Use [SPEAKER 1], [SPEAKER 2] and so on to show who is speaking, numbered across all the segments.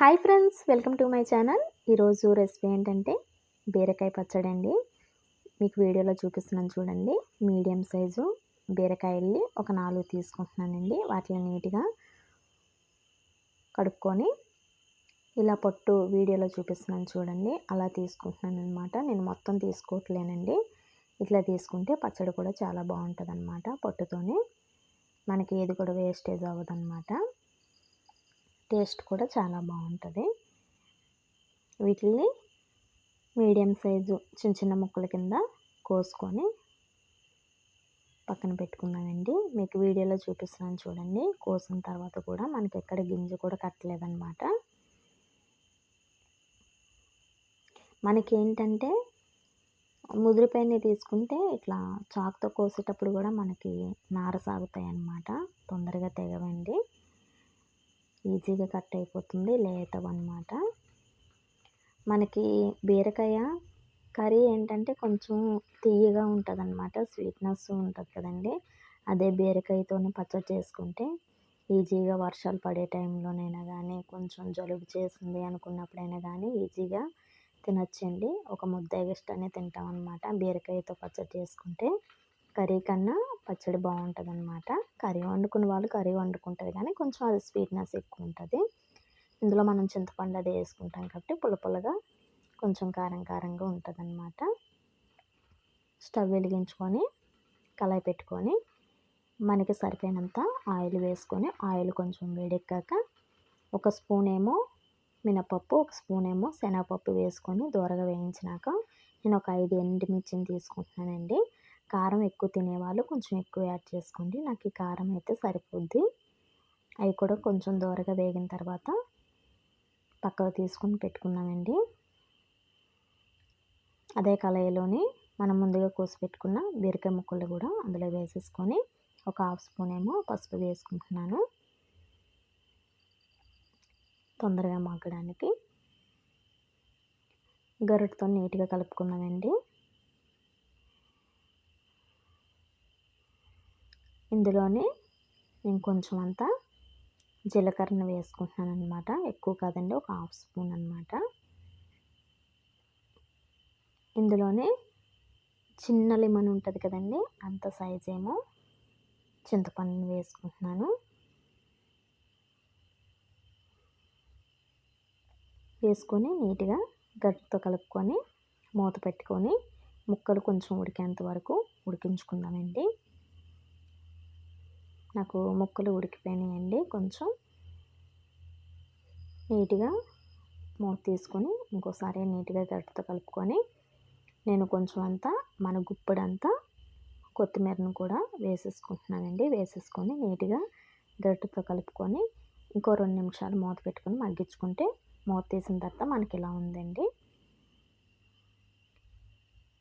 [SPEAKER 1] Hi friends welcome to my channel. ఈరోజు recipe ఏంటంటే బీరకాయ పచ్చడి అండి. మీకు వీడియోలో చూపిస్తున్నాను చూడండి. మీడియం సైజు బీరకాయల్ని ఒక నాలుగు తీసుకుంటున్నానండి. వాటిని నీట్గా కడుక్కొని ఇలా పొట్టు వీడియోలో చూపిస్తున్నాను చూడండి. అలా తీసుకుంటున్నాను అనమాట నేను మొత్తం తీసుకోవట్లేనండి. ఇట్లా తీసుకుంటే పచ్చడి కూడా చాలా బాగుంటుంది అనమాట పొట్టుతోనే. మనకి ఏది కూడా వేస్టేజ్ అవ్వదు అనమాట టేస్ట్ కూడా చాలా బాగుంటుంది. వీటిని మీడియం సైజు చిన్న చిన్న ముక్కల కింద కోసుకొని పక్కన పెట్టుకున్నానండి. మీకు వీడియోలో చూపిస్తున్నాను చూడండి. కోసిన తర్వాత కూడా మనకి ఎక్కడ గింజ కూడా కట్టలేదన్నమాట. మనకి ఏంటంటే తీసుకుంటే ఇట్లా చాకుతో కోసేటప్పుడు కూడా మనకి నార సాగుతాయి అన్నమాట తొందరగా తెగవండి. ఈజీగా కట్ అయిపోతుంది లేతవన్నమాట అనమాట మనకి బీరకాయ కర్రీ ఏంటంటే కొంచెం తీయగా ఉంటుంది అనమాట స్వీట్నెస్ ఉంటుంది కదండి. అదే బీరకాయతోనే పచ్చడి చేసుకుంటే ఈజీగా వర్షాలు పడే టైంలోనైనా కానీ కొంచెం జలుబు చేసింది అనుకున్నప్పుడైనా కానీ ఈజీగా తినొచ్చండి. ఒక ముద్ద ఎగస్ట్రానే తింటాం అనమాట బీరకాయతో పచ్చడి చేసుకుంటే. కర్రీ కన్నా పచ్చడి బాగుంటుంది అనమాట కర్రీ వండుకున్న వాళ్ళు కర్రీ వండుకుంటారు కానీ కొంచెం అది స్వీట్నెస్ ఎక్కువ ఉంటుంది ఇందులో మనం చింతపండు అది వేసుకుంటాం కాబట్టి పుల్ల పుల్లగా కొంచెం కారం కారంగా ఉంటుంది అనమాట స్టవ్ వెలిగించుకొని కళాయి పెట్టుకొని మనకి సరిపోయినంత ఆయిల్ వేసుకొని ఆయిల్ కొంచెం వేడెక్కాక ఒక స్పూన్ ఏమో మినపప్పు ఒక స్పూన్ ఏమో శనగపప్పు వేసుకొని దూరగా వేయించినాక నేను ఒక ఐదు ఎండుమిర్చిని తీసుకుంటున్నానండి. కారం ఎక్కువ తినేవాళ్ళు. కొంచెం ఎక్కువ యాడ్ చేసుకోండి. నాకు ఈ కారం అయితే సరిపోద్ది. అవి కూడా కొంచెం దూరగా వేగిన తర్వాత పక్కకు తీసుకొని పెట్టుకున్నామండి. అదే కళాయిలోని మనం ముందుగా కోసి పెట్టుకున్న బీరకాయ ముక్కలు కూడా అందులో వేసేసుకొని ఒక హాఫ్ స్పూన్ ఏమో పసుపు వేసుకుంటున్నాను. తొందరగా మగ్గడానికి. గరుడుతో నీట్గా కలుపుకున్నామండి. ఇందులోనే నేను కొంచెం అంతా జీలకర్రను వేసుకుంటున్నాను అనమాట ఎక్కువ కాదండి ఒక హాఫ్ స్పూన్ అనమాట ఇందులోనే చిన్న లెమన్ ఉంటుంది కదండి అంత సైజ్ ఏమో చింతపండుని వేసుకుంటున్నాను. వేసుకొని నీట్గా గట్టితో కలుపుకొని మూత పెట్టుకొని ముక్కలు కొంచెం ఉడికేంత వరకు ఉడికించుకుందామండి. నాకు ముక్కలు ఉడికిపోయినాయండి. కొంచెం నీట్గా మూత తీసుకొని ఇంకోసారి నీట్గా గట్టితో కలుపుకొని నేను కొంచెం అంతా మన గుప్పడంతా కొత్తిమీరను కూడా వేసేసుకుంటున్నానండి. వేసేసుకొని నీట్గా గట్టితో కలుపుకొని ఇంకో రెండు నిమిషాలు మూత పెట్టుకొని మగ్గించుకుంటే మూత తీసిన తర్వాత మనకి ఇలా ఉందండి.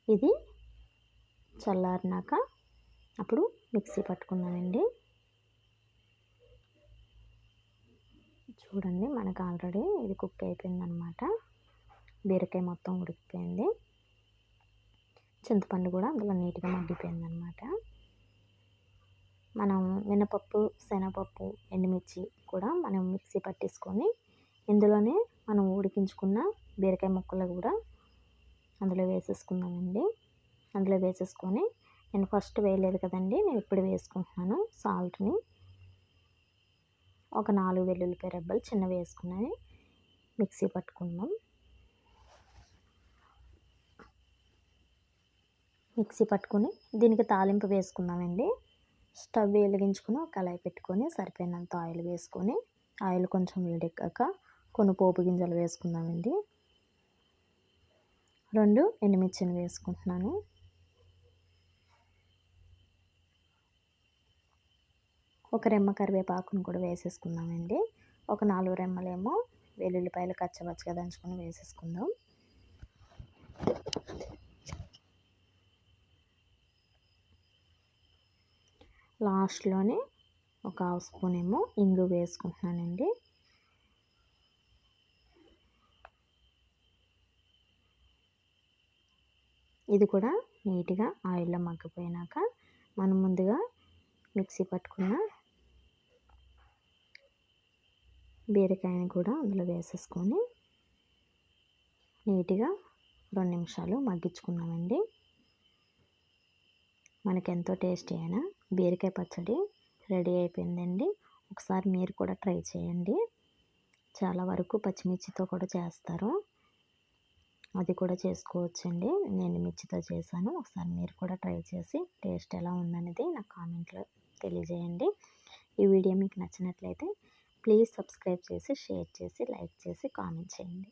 [SPEAKER 1] ఇది చల్లారినాక అప్పుడు మిక్సీ పట్టుకున్నానండి. చూడండి మనకు ఆల్రెడీ ఇది కుక్ అయిపోయింది అనమాట బీరకాయ మొత్తం ఉడికిపోయింది. చింతపండు కూడా అందులో నీట్గా మగ్గిపోయింది అనమాట మనం మినపప్పు శనగపప్పు ఎండుమిర్చి కూడా మనం మిక్సీ పట్టేసుకొని ఇందులోనే మనం ఉడికించుకున్న బీరకాయ ముక్కలు కూడా అందులో వేసేసుకుందామండి. అందులో వేసేసుకొని నేను ఫస్ట్ వేయలేదు కదండి నేను ఇప్పుడు వేసుకుంటున్నాను సాల్ట్ని. ఒక నాలుగు వెల్లుల్లిపాయ రెబ్బలు చిన్నవి వేసుకున్నాయి మిక్సీ పట్టుకుందాం. మిక్సీ పట్టుకొని దీనికి తాలింపు వేసుకుందామండి. స్టవ్ వెలిగించుకుని కళాయి పెట్టుకొని సరిపోయినంత ఆయిల్ వేసుకొని ఆయిల్ కొంచెం వేడెక్కాక కొన్ని పోపు గింజలు వేసుకుందామండి. రెండు ఎండుమిర్చిని వేసుకుంటున్నాను. ఒక రెమ్మ కరివేపాకును కూడా వేసేసుకుందామండి. ఒక నాలుగు రెమ్మలేమో వెల్లుల్లిపాయలు కచ్చపచ్చగా దంచుకొని వేసేసుకుందాం. లాస్ట్లోనే ఒక హాఫ్ స్పూన్ ఏమో ఇంగు వేసుకుంటున్నానండి. ఇది కూడా నీట్గా ఆయిల్లో మగ్గిపోయినాక మనం ముందుగా మిక్సీ పట్టుకున్న బీరకాయని కూడా అందులో వేసేసుకొని నీట్గా రెండు నిమిషాలు మగ్గించుకున్నామండి. మనకి ఎంతో టేస్టీ అయిన బీరకాయ పచ్చడి రెడీ అయిపోయిందండి. ఒకసారి మీరు కూడా ట్రై చేయండి. చాలా వరకు పచ్చిమిర్చితో కూడా చేస్తారు. అది కూడా చేసుకోవచ్చండి. నేను మిర్చితో చేశాను. ఒకసారి మీరు కూడా ట్రై చేసి టేస్ట్ ఎలా ఉందనేది నాకు కామెంట్లో తెలియజేయండి. ఈ వీడియో మీకు నచ్చినట్లయితే ప్లీజ్ సబ్స్క్రైబ్ చేసి షేర్ చేసి లైక్ చేసి కామెంట్ చేయండి.